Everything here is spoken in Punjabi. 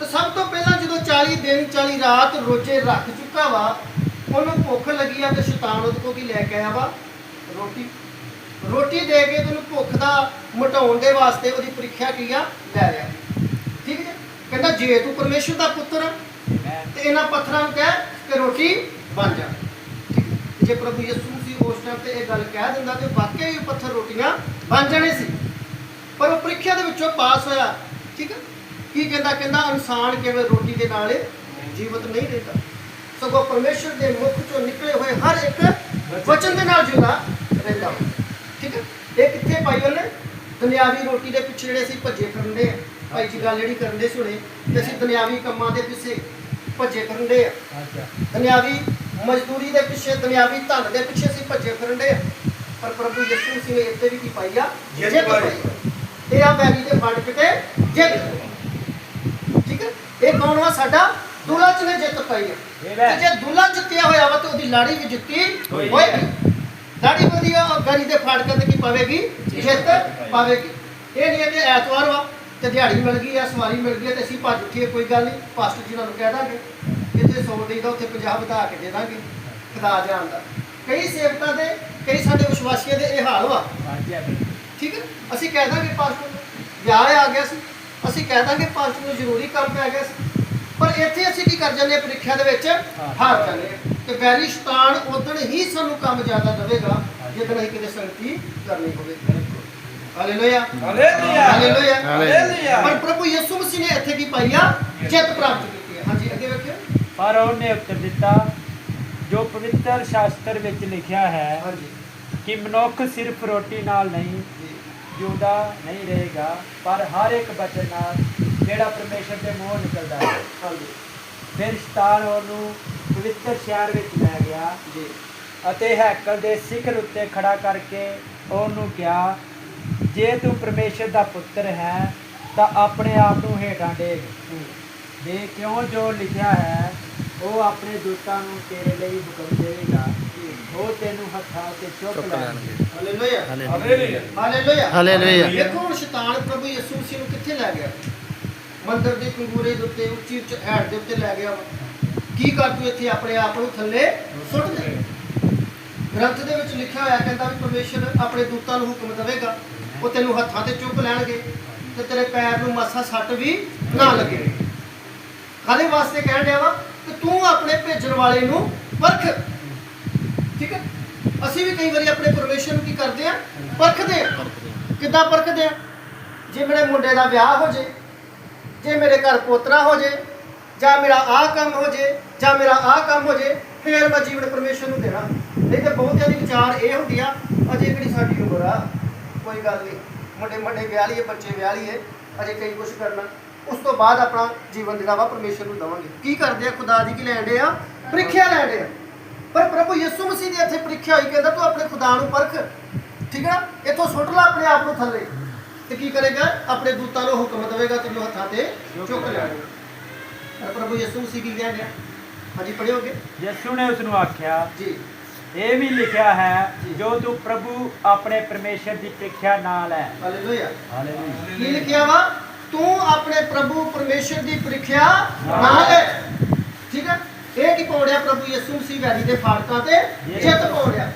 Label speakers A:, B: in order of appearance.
A: ਤਾਂ ਸਭ ਤੋਂ ਪਹਿਲਾਂ ਜਦੋਂ 40 ਦਿਨ 40 ਰਾਤ ਰੋਜੇ ਰੱਖ ਚੁੱਕਾ ਵਾ, ਉਹਨੂੰ ਭੁੱਖ ਲੱਗੀ ਆ ਤੇ ਸ਼ੈਤਾਨ ਉਹਦੇ ਕੋਲ ਕੀ ਲੈ ਕੇ ਆਇਆ ਵਾ? ਰੋਟੀ। ਰੋਟੀ ਦੇ ਕੇ ਤੈਨੂੰ ਭੁੱਖ ਦਾ ਮਟਾਉਣ ਦੇ ਵਾਸਤੇ ਉਹਦੀ ਪ੍ਰੀਖਿਆ ਕੀ ਆ? ਲੈ ਲਿਆ। ਠੀਕ ਹੈ ਕਹਿੰਦਾ ਜੇ ਤੂੰ ਪਰਮੇਸ਼ਰ ਦਾ ਪੁੱਤਰ ਤੇ ਇਹਨਾਂ ਪੱਥਰਾਂ ਨੂੰ ਕਹਿ ਕਿ ਰੋਟੀ ਬਣ ਜਾ। ਠੀਕ ਜੇ? ਪ੍ਰਭੂ ਯਿਸੂ ਸੀ ਉਸ ਟਾਈਮ ਤੇ ਇਹ ਗੱਲ ਕਹਿ ਦਿੰਦਾ ਤੇ ਵਾਕਿਆ ਹੀ ਪੱਥਰ ਰੋਟੀਆਂ ਬਣ ਜਾਣੇ ਸੀ। ਪਰ ਉਹ ਪ੍ਰੀਖਿਆ ਦੇ ਵਿੱਚੋਂ ਪਾਸ ਹੋਇਆ। ਠੀਕ ਹੈ ਕੀ ਕਹਿੰਦਾ ਕਹਿੰਦਾ ਇਨਸਾਨ ਕੇਵਲ ਰੋਟੀ ਦੇ ਨਾਲ ਜੀਵਤ ਨਹੀਂ ਰਹਿੰਦਾ। ਸਗੋਂ ਪਰਮੇਸ਼ਰ ਦੇ ਮੁਖ ਚੋਂ ਨਿਕਲੇ ਹੋਏ ਹਰ ਇੱਕ ਵਚਨ ਦੇ ਨਾਲ ਜਿਉਂਦਾ ਰਹਿੰਦਾ। ਠੀਕ ਹੈ? ਇਹ ਕਿੱਥੇ ਪਾਈ ਉਹਨੇ? ਦੁਨਿਆਵੀ ਰੋਟੀ ਦੇ ਪਿੱਛੇ ਜਿਹੜੇ ਅਸੀਂ ਭੱਜੇ ਫਿਰਦੇ ਆ ਭਾਈ ਜੀ ਗੱਲ ਜਿਹੜੀ ਕਰਨ ਦੇ ਸੁਣੇ ਤੇ ਅਸੀਂ ਦੁਨਿਆਵੀ ਕੰਮਾਂ ਦੇ ਪਿੱਛੇ ਭੱਜੇ ਫਿਰਦੇ ਆ
B: ਅੱਛਾ।
A: ਦੁਨਿਆਵੀ ਮਜ਼ਦੂਰੀ ਦੇ ਪਿੱਛੇ ਦੁਨਿਆਵੀ ਧਨ ਦੇ ਪਿੱਛੇ ਅਸੀਂ ਭੱਜੇ ਫਿਰਦੇ ਆ ਪਰ ਪ੍ਰਭੂ ਯਿਸੂ ਮਸੀਹ ਨੇ ਇੱਥੇ ਵੀ ਕੀ ਪਾਈ ਆ?
C: ਜਿੱਤ ਪਾਈ।
A: ਇਹ ਆ ਬੈਰੀ ਦੇ ਫੜ ਕੇ ਜਿੱਤ ਕੌਣ ਵਾ? ਸਾਡਾ ਦੁਲਾ ਚ ਨੇ ਜਿੱਤ ਪਾਈ
B: ਇਹ
A: ਤੇ ਜੇ ਦੁਲਾ ਜਿੱਤਿਆ ਹੋਇਆ ਵਾ ਤੇ ਉਹਦੀ ਲਾੜੀ ਵੀ ਜਿੱਤੀ
B: ਹੋਈ।
A: ਹੋਏਗੀ ਲਾੜੀ ਵਧੀਆ ਗਰੀ ਦੇ ਫਾੜਕਾਂ ਤੇ ਕੀ ਪਾਵੇਗੀ? ਜਿੱਤ ਪਾਵੇਗੀ। ਇਹ ਨਹੀਂ ਹੈ ਕਿ ਐਤਵਾਰ ਵਾ ਤੇ ਦਿਹਾੜੀ ਮਿਲ ਗਈ ਆ ਸਵਾਰੀ ਮਿਲ ਗਈ ਤੇ ਅਸੀਂ ਭੱਜ ਉੱਠੀਏ ਕੋਈ ਗੱਲ ਨਹੀਂ। ਪਾਸਟਰ ਜੀ ਨੂੰ ਕਹਿ ਦਾਂਗੇ ਜਿੱਥੇ 100 ਦੇਈਦਾ ਉੱਥੇ 50 ਵਧਾ ਕੇ ਦੇ ਦਾਂਗੇ ਖੁਦਾ ਜਾਣਦਾ ਕਈ ਸੇਵਕਾਂ ਦੇ ਕਈ ਸਾਡੇ ਵਿਸ਼ਵਾਸੀਆਂ ਦੇ ਇਹ ਹਾਲ ਵਾ। ਠੀਕ ਹੈ? ਅਸੀਂ ਕਹਿ ਦਾਂਗੇ ਪਾਸਟਰ ਨੂੰ ਵਿਆਹ ਆ ਗਿਆ ਸੀ। ਅਸੀਂ ਕਹਿ ਦਾਂਗੇ ਪਾਸਟਰ ਨੂੰ ਜ਼ਰੂਰੀ ਕੰਮ ਪੈ ਗਿਆ ਸੀ। ਪਰ ਇੱਥੇ ਅਸੀਂ ਕੀ ਕਰ ਜਾਂਦੇ ਹਾਂ ਪ੍ਰੀਖਿਆ ਦੇ ਵਿੱਚ ਹਾਰ ਜਾਂਦੇ ਹਾਂ। ਤੇ ਵੈਰੀ ਸ਼ੈਤਾਨ ਉਦਣ ਹੀ ਸਾਨੂੰ ਕੰਮ ਜ਼ਿਆਦਾ ਦੇਵੇਗਾ ਜਦੋਂ ਅਸੀਂ ਕਿਤੇ ਸੰਗਤੀ ਕਰਨੀ ਹੋਵੇ। ਹਾਲੇਲੂਇਆ
C: ਹਾਲੇਲੂਇਆ
A: ਹਾਲੇਲੂਇਆ
C: ਹਾਲੇਲੂਇਆ
A: ਪਰ ਪ੍ਰਭੂ ਯਿਸੂ ਮਸੀਹ ਨੇ ਇੱਥੇ ਕੀ ਪਾਈ ਆ ਜਿੱਤ ਪ੍ਰਾਪਤ ਕੀਤੀ ਹੈ। ਹਾਂਜੀ ਅੱਗੇ ਵੇਖਿਓ।
B: ਪਰ ਉਹਨੇ ਉੱਤਰ ਦਿੱਤਾ ਜੋ ਪਵਿੱਤਰ ਸ਼ਾਸਤਰ ਵਿੱਚ ਲਿਖਿਆ ਹੈ
A: ਹਾਂਜੀ।
B: ਕਿ ਮਨੁੱਖ ਸਿਰਫ ਰੋਟੀ ਨਾਲ ਨਹੀਂ ਜਿਉਂਦਾ ਨਹੀਂ ਰਹੇਗਾ ਪਰ ਹਰ ਇੱਕ ਬਚਨ ਨਾਲ ਜਿਹੜਾ ਪਰਮੇਸ਼ਰ ਦੇ ਮੂੰਹੋਂ ਨਿਕਲਦਾ ਹੈ।
A: ਹਾਂਜੀ।
B: ਫਿਰ ਸ਼ੈਤਾਨ ਉਹਨੂੰ ਪਵਿੱਤਰ ਸ਼ਹਿਰ ਵਿੱਚ ਲੈ ਗਿਆ।
A: ਜੀ।
B: ਅਤੇ ਹੈਕਲ ਦੇ ਸਿਖਰ ਉੱਤੇ ਖੜਾ ਕਰਕੇ ਉਹਨੂੰ ਕਿਹਾ ਜੇ ਤੂੰ ਪਰਮੇਸ਼ਰ ਦਾ ਪੁੱਤਰ ਹੈ ਤਾਂ ਆਪਣੇ ਆਪ ਨੂੰ ਹੇਠਾਂ ਡੇਗ। ਦੇ ਕਿਉਂ ਜੋ ਲਿਖਿਆ ਹੈ ਉਹ ਆਪਣੇ ਦੂਤਾਂ ਨੂੰ ਤੇਰੇ ਲਈ ਹੁਕਮ ਦੇਵੇਗਾ। ਉਹ ਤੈਨੂੰ ਹੱਥਾਂ ਤੇ ਚੁੱਕ ਲੈਣਗੇ।
A: ਹਾਲੇਲੂਇਆ।
C: ਹਾਲੇਲੂਇਆ।
A: ਹਾਲੇਲੂਇਆ। ਹੁਣ ਸ਼ੈਤਾਨ ਪ੍ਰਭੂ ਯਿਸੂ ਮਸੀਹ ਨੂੰ ਕਿੱਥੇ ਲੈ ਗਿਆ? ਮੰਦਰ ਦੇ ਪੰਗੂਰੇ ਦੇ ਉੱਤੇ, ਉੱਚੀ ਉੱਚ ਹੈਡ ਦੇ ਉੱਤੇ ਲੈ ਗਿਆ ਵਾ। ਕੀ ਕਰ ਤੂੰ ਇੱਥੇ ਆਪਣੇ ਆਪ ਨੂੰ ਥੱਲੇ ਸੁੱਟ ਦੇ? ਗ੍ਰੰਥ ਦੇ ਵਿੱਚ ਲਿਖਿਆ ਹੋਇਆ ਕਹਿੰਦਾ ਵੀ ਪਰਮੇਸ਼ਰ ਆਪਣੇ ਦੂਤਾਂ ਨੂੰ ਹੁਕਮ ਦੇਵੇਗਾ। ਉਹ ਤੈਨੂੰ ਹੱਥਾਂ ਤੇ ਚੁੱਕ ਲੈਣਗੇ ਤੇ ਤੇਰੇ ਪੈਰ ਨੂੰ ਮਾਸਾ ਸੱਟ ਵੀ ਨਾ ਲੱਗੇ। ਕਾਹਦੇ ਵਾਸਤੇ ਕਹਿਣ ਡਿਆ ਵਾ? ਕਿ ਤੂੰ ਆਪਣੇ ਭੇਜਣ ਵਾਲੇ ਨੂੰ ਪਰਖ। ਠੀਕ ਹੈ? ਅਸੀਂ ਵੀ ਕਈ ਵਾਰੀ ਆਪਣੇ ਪਰਮੇਸ਼ਰ ਨੂੰ ਕੀ ਕਰਦੇ ਆ? ਪਰਖਦੇ ਆ। ਕਿੱਦਾਂ ਪਰਖਦੇ ਆ? ਜੇ ਮੇਰੇ ਮੁੰਡੇ ਦਾ ਵਿਆਹ ਹੋ ਜੇ ਜੇ ਮੇਰੇ ਘਰ ਪੋਤਰਾ ਹੋ ਜੇ, ਜਾਂ ਮੇਰਾ ਆਹ ਕੰਮ ਹੋ ਜੇ, ਜਾਂ ਮੇਰਾ ਆਹ ਕੰਮ ਹੋ ਜੇ, ਫੇਰ ਮੈਂ ਜੀਵਨ ਪਰਮੇਸ਼ਰ ਨੂੰ ਦੇਣਾ। ਨਹੀਂ ਤੇ ਬਹੁਤਿਆਂ ਦੀ ਵਿਚਾਰ ਇਹ ਹੁੰਦੀ ਆ, ਅਜੇ ਕਿਹੜੀ ਸਾਡੀ ਉਮਰ ਆ? ਕੋਈ ਗੱਲ ਨਹੀਂ। ਮੁੰਡੇ ਮੁੰਡੇ ਵਿਆਹ ਲਈਏ, ਬੱਚੇ ਵਿਆਹ ਲਈਏ, ਅਜੇ ਕਈ ਕੁਝ ਕਰਨਾ। ਉਸ ਤੋਂ ਬਾਅਦ ਆਪਣਾ ਜੀਵਨ ਜਿਹੜਾ ਵਾ ਪਰਮੇਸ਼ਰ ਨੂੰ ਦੇਵਾਂਗੇ। ਕੀ ਕਰਦੇ ਆ? ਖੁਦਾ ਦੀ ਕੀ ਲੈਂਦੇ ਆ? ਪ੍ਰੀਖਿਆ ਲੈਂਦੇ ਆ। ਪਰ ਪ੍ਰਭੂ ਯਿਸੂ ਮਸੀਹ ਦੀ ਇੱਥੇ ਪ੍ਰੀਖਿਆ ਹੋਈ ਕਹਿੰਦਾ, ਤੂੰ ਆਪਣੇ ਖੁਦਾ ਨੂੰ ਪਰਖ। ਠੀਕ ਹੈ ਨਾ? ਇੱਥੋਂ ਸੁੱਟ ਲੈ ਆਪਣੇ ਆਪ ਨੂੰ ਥੱਲੇ। ਤੇ ਕੀ ਕਰੇਗਾ? ਆਪਣੇ ਦੂਤਾਂ ਨੂੰ ਹੁਕਮ ਦੇਵੇਗਾ ਤੈਨੂੰ ਹੱਥਾਂ ਤੇ ਚੁੱਕ ਲੈਣਗੇ। ਪਰ ਪ੍ਰਭੂ ਯਿਸੂ ਮਸੀਹ ਕੀ ਕਹਿੰਦੇ ਹਾਂਜੀ ਪੜਿਓਗੇ
B: ਯਿਸੂ ਨੇ ਉਸ ਨੂੰ ਆਖਿਆ
A: ਜੀ।
B: ਇਹ ਵੀ ਲਿਖਿਆ ਹੈ ਜੀ। ਤੂੰ ਪ੍ਰਭੂ ਆਪਣੇ ਪਰਮੇਸ਼ਰ ਦੀ ਪ੍ਰੀਖਿਆ ਨਾਲ ਹੈ।
A: ਹਾਲੇਲੂਇਆ।
B: ਹਾਲੇਲੂਇਆ।
A: ਕੀ ਲਿਖਿਆ ਵਾ? ਤੂੰ ਆਪਣੇ ਪ੍ਰਭੂ ਪਰਮੇਸ਼ਰ ਦੀ ਪ੍ਰੀਖਿਆ ਨਾ ਲੈ ਠੀਕ ਹੈ? ਇਹ ਕੀ ਪਾਉੜਿਆ ਪ੍ਰਭੂ ਯਿਸੂ ਮਸੀਹ ਵੈਰੀ ਦੇ ਫਾਟਕਾਂ ਤੇ? ਜਿੱਤ ਪਾਉੜਿਆ